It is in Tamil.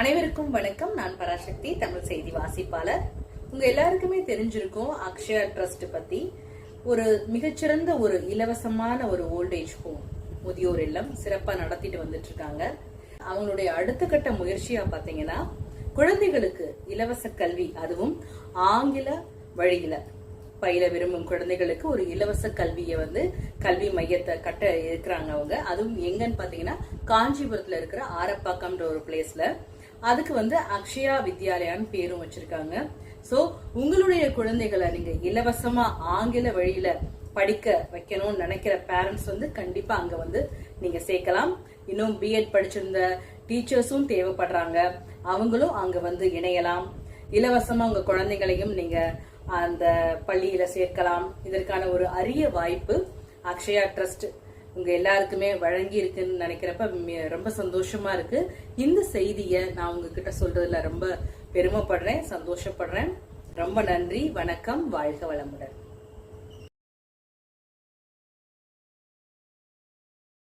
அனைவருக்கும் வணக்கம். நான் பராசக்தி தமிழ் செய்தி வாசிப்பாளர். உங்க எல்லாருக்குமே தெரிஞ்சிருக்கும் அக்ஷயா ட்ரஸ்ட் பத்தி. ஒரு மிகச்சிறந்த ஒரு இலவசமான ஒரு ஓல்டேஜ் ஹோம் முதியோர் இல்லம் சிறப்பா நடத்திட்டு வந்துட்டு இருக்காங்க அவங்களுடைய அடுத்த கட்ட முயற்சியா பாத்தீங்கன்னா குழந்தைகளுக்கு இலவச கல்வி அதுவும் ஆங்கில வழியில. பயில விரும்பும் குழந்தைகளுக்கு ஒரு இலவச கல்வியை வந்து கல்வி மையத்தை கட்ட இருக்கிறாங்க அவங்க. அதுவும் எங்கன்னு பாத்தீங்கன்னா காஞ்சிபுரத்துல இருக்கிற ஆரப்பாக்கம்ன்ற ஒரு பிளேஸ்ல அதுக்கு வந்து அக்ஷயா வித்யாலயான்னு பேரும் வச்சிருக்காங்க. ஸோ உங்களுடைய குழந்தைகளை நீங்க இலவசமா ஆங்கில வழியில படிக்க வைக்கணும்னு நினைக்கிற பேரண்ட்ஸ் வந்து கண்டிப்பா அங்க வந்து நீங்க சேர்க்கலாம். இன்னும் பிஎட் படிச்சிருந்த டீச்சர்ஸும் தேவைப்படுறாங்க. அவங்களும் அங்க வந்து இணையலாம். இலவசமா உங்க குழந்தைகளையும் நீங்க அந்த பள்ளியில சேர்க்கலாம். இதற்கான ஒரு அரிய வாய்ப்பு அக்ஷயா ட்ரஸ்ட் உங்க எல்லாருக்குமே வழங்கி இருக்குன்னு நினைக்கிறப்ப ரொம்ப சந்தோஷமா இருக்கு. இந்த செய்தியை நான் உங்ககிட்ட சொல்றதுல ரொம்ப பெருமைப்படுறேன் சந்தோஷப்படுறேன். ரொம்ப நன்றி வணக்கம் வாழ்க வளமுடன்.